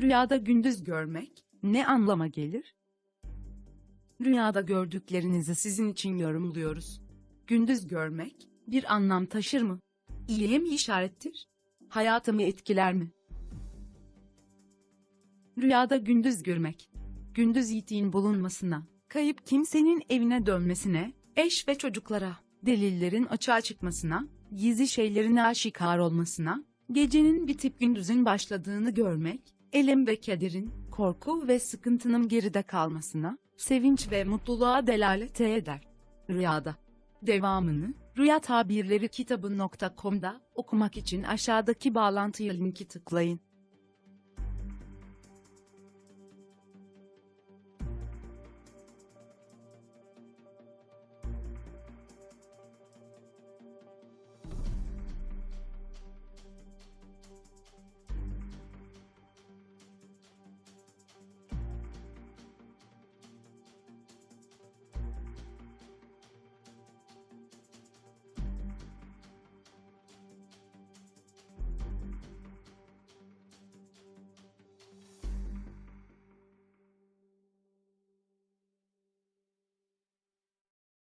Rüyada gündüz görmek ne anlama gelir? Rüyada gördüklerinizi sizin için yorumluyoruz. Gündüz görmek bir anlam taşır mı? İyiye mi işarettir? Hayatımı etkiler mi? Rüyada gündüz görmek. Gündüz yiğitliğin bulunmasına, kayıp kimsenin evine dönmesine, eş ve çocuklara, delillerin açığa çıkmasına, gizli şeylerin aşikar olmasına, gecenin bitip gündüzün başladığını görmek, elem ve kederin, korku ve sıkıntının geride kalmasına, sevinç ve mutluluğa delalet eder. Rüyada. Devamını, Rüya Tabirleri kitabı.com'da okumak için aşağıdaki bağlantıya linki tıklayın.